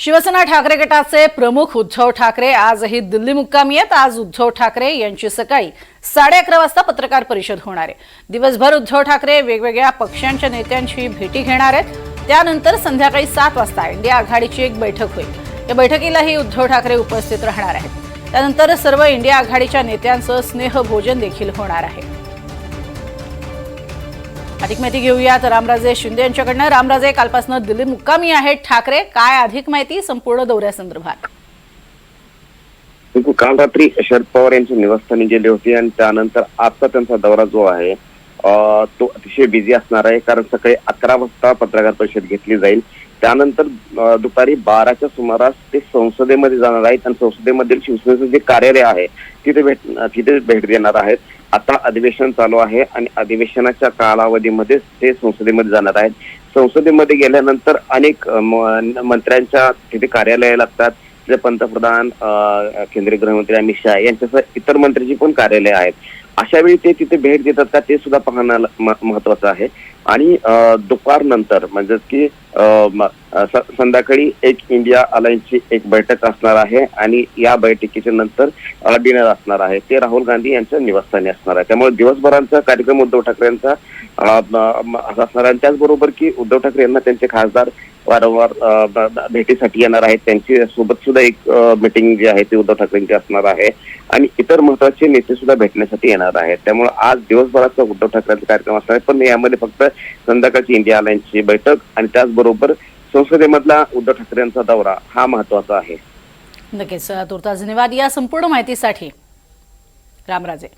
शिवसेना ठाकरे गटाचे प्रमुख उद्धव ठाकरे आजही दिल्ली मुक्कामी आहेत. आज उद्धव ठाकरे यांची सकाळी साडे अकरा वाजता पत्रकार परिषद होणार आहे. दिवसभर उद्धव ठाकरे वेगवेगळ्या पक्षांच्या नेत्यांची भेटी घेणार आहेत. त्यानंतर संध्याकाळी सात वाजता इंडिया आघाडीची एक बैठक होईल. या बैठकीलाही उद्धव ठाकरे उपस्थित राहणार आहेत. त्यानंतर सर्व इंडिया आघाडीच्या नेत्यांचं स्नेहभोजन देखील होणार आहे. अधिक माहिती घेऊयात. रामराजे शिंदे यांच्याकडनं. रामराजे कालपासून दिल्ली मुक्कामी आहेत. ठाकरे काय अधिक माहिती? संपूर्ण दौऱ्यासंदर्भात बिलकुल. काल रात्री शरद पवार यांची निवासस्थानी गेले होते आणि त्यानंतर आजचा त्यांचा दौरा जो आहे तो अतिशय बिझी असणार आहे. कारण सकाळी अकरा वाजता पत्रकार परिषद घेतली जाईल. त्यानंतर दुपारी बाराच्या सुमारास ते संसदेमध्ये जाणार आहेत. आणि संसदेमधील शिवसेनेचं जे कार्यालय आहे तिथे भेट तिथे भेट देणार आहेत. आता अधिवेशन चालू आहे आणि अधिवेशनाच्या कालावधीमध्ये ते संसदेमध्ये जाणार आहेत. संसदेमध्ये गेल्यानंतर अनेक म- मंत्र्यांच्या तिथे कार्यालय लागतात. तिथे पंतप्रधान केंद्रीय गृहमंत्री अमित शहा यांच्यासह इतर मंत्र्यांची पण कार्यालय आहेत. अशा वेळी ते तिथे भेट देतात का ते सुद्धा पाहणं महत्वाचं आहे. आणि दुपार दुपारनंतर म्हणजे की संध्याकाळी एक इंडिया अलायन्सची एक बैठक असणार आहे आणि या बैठकीच्या नंतर डिनर असणार आहे. ते राहुल गांधी यांच्या निवासस्थानी असणार आहे. त्यामुळे दिवसभरांचा कार्यक्रम उद्धव ठाकरे यांचा असणार आहे. आणि त्याचबरोबर की उद्धव ठाकरे यांना त्यांचे खासदार वारंवार भेटीसाठी येणार आहेत. त्यांची सोबत सुद्धा एक मिटिंग जी आहे ती उद्धव ठाकरेंची असणार आहे. आणि इतर महत्त्वाचे नेते सुद्धा भेटण्यासाठी येणार आहेत. त्यामुळे आज दिवसभराचा उद्धव ठाकरेंचा कार्यक्रम असणार आहे. पण यामध्ये फक्त संध्याकाळची इंडिया अलायन्सची बैठक आणि त्याचबरोबर संसदेमधला उद्धव ठाकरे यांचा दौरा हा महत्त्वाचा आहे. नक्कीच. तुर्तास धन्यवाद. या संपूर्ण माहितीसाठी रामराजे.